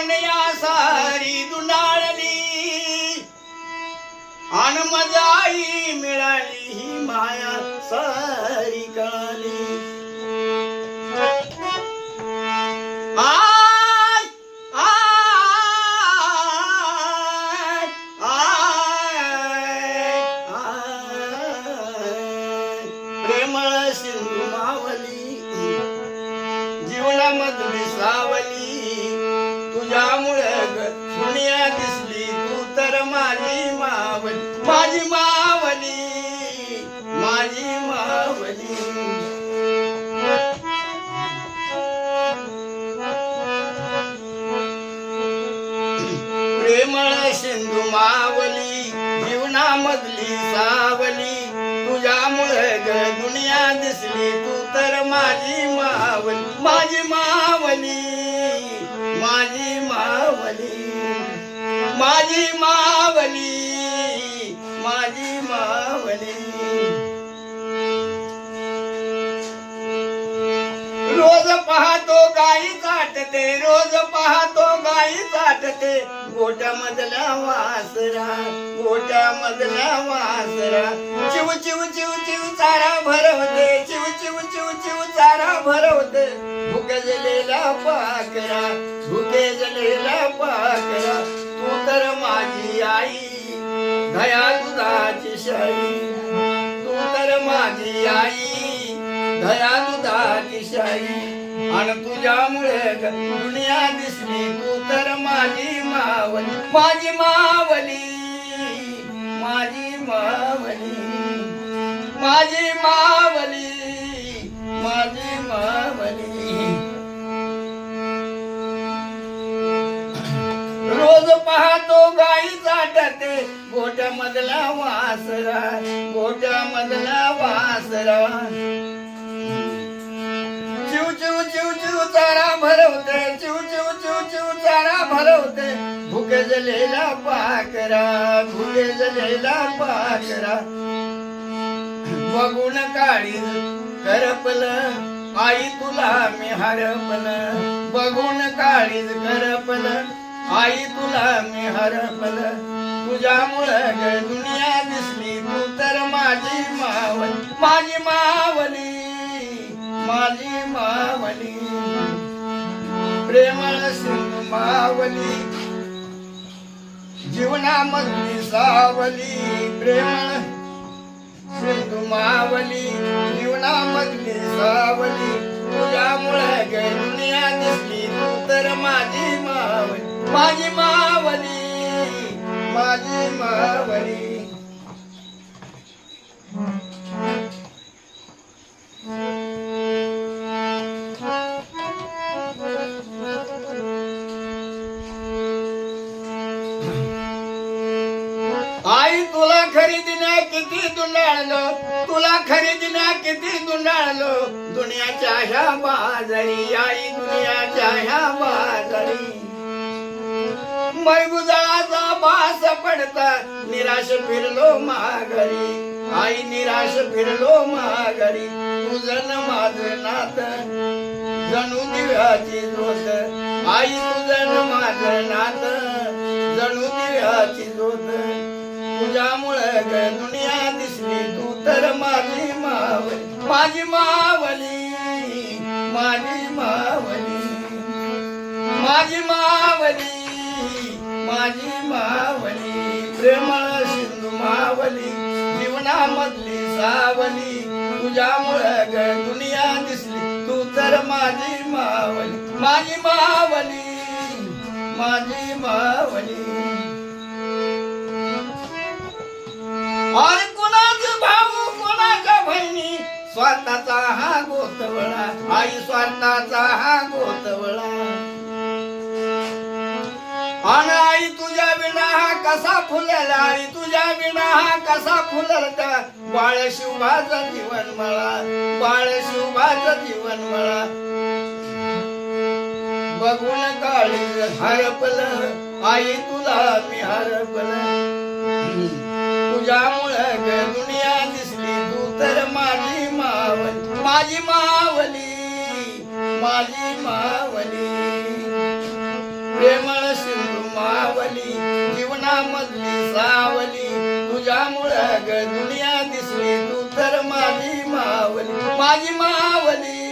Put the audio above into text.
दुनिया सारी दुनाळली आन मजाई मिळाली ही माया सारी कळाली. आय आय. प्रेमळ सिंधू मावली जीवनामधली सावली. मजली सावली. तुझ्यामुळे ग दुनिया दिसली तू तर माझी मावली. माझी मावली माझी मावली. माझी मावली माझी मावली. रोज पाहतो गाई चाटते रोज पाहतो चाटते गोट्या मधल्या वासरा गोट्या मधल्या वासरा. चिव चिव चिव चिव चारा भरवते चिव चिव चिव चिव चारा भरवते. भुके पाकरा भुके पाकरा तू तर माझी आई दया दुधाची शाई तू तर माझी आई दया दुधाची शाई आणि तुझ्यामुळे दुनिया दिसली तू माझी मावली माझी मावली माझी मावली माझी मावली माझी मावली. रोज पाहतो गाई चाटते गोट्या मधला वासरा गोट्या मधला वासरा. चिव चिव चिव चिव तारा भरवते चिव चिव चिव चिव भुके जलेला पाकरा भुके जलेला पाकरा बघून काळी करपल आई तुला मी हरपल. बघून काळी करपल आई तुला मी हरपल. तुझ्यामुळं दुनिया दिसली तू तर माझी मावली माझी मावली माझी मावली. प्रेमळ सिंग सावली. जीवनामधली सावली प्रेम सिंधू मावली जीवनामधली सावली. तुझ्यामुळे ग दुनिया दिसली तू तर माझी मावली. माझी मावली माझी मावली. आई तुला खरेदीने किती दुंडाळलो तुला खरेदीने किती दुंडाळलो दुनियाच्या ह्या बाजारी आई दुनियाच्या ह्या बाजारी. मैगुजळाचा बास पडता निराश फिरलो माघारी. आई निराश फिरलो माघारी. तुझं माझ नात जणू दिव्याची जोत. आई तुझं माझ नात जणू दिव्याची जोत. तुझ्यामुळे ग दुनिया दिसली. तू तर माझी मावली माझी मावली माझी मावली. माझी मावली माझी मावली. प्रेमळ सिंधू मावली जीवनामधली सावली. तुझ्यामुळे ग दुनिया दिसली. तू तर माझी मावली माझी मावली माझी मावली. आई स्वार्थाचा हा गोतवळा. आणि आई तुझ्या विना हा कसा फुलला? आई तुझ्या विना हा कसा फुलता बाळ शिवभाच जीवन मला बाळ शिवभाच जीवन मला. बघून काळी हरपल आई तुला मी हरपल. तुझ्यामुळे दुनिया दिसली तू तर माझी मावली माझी मावली. माझी मावली. प्रेमळ सिंधू मावली जीवनामधली सावली. तुझ्यामुळं ग दुनिया दिसली तू तर माझी मावली. माझी मावली.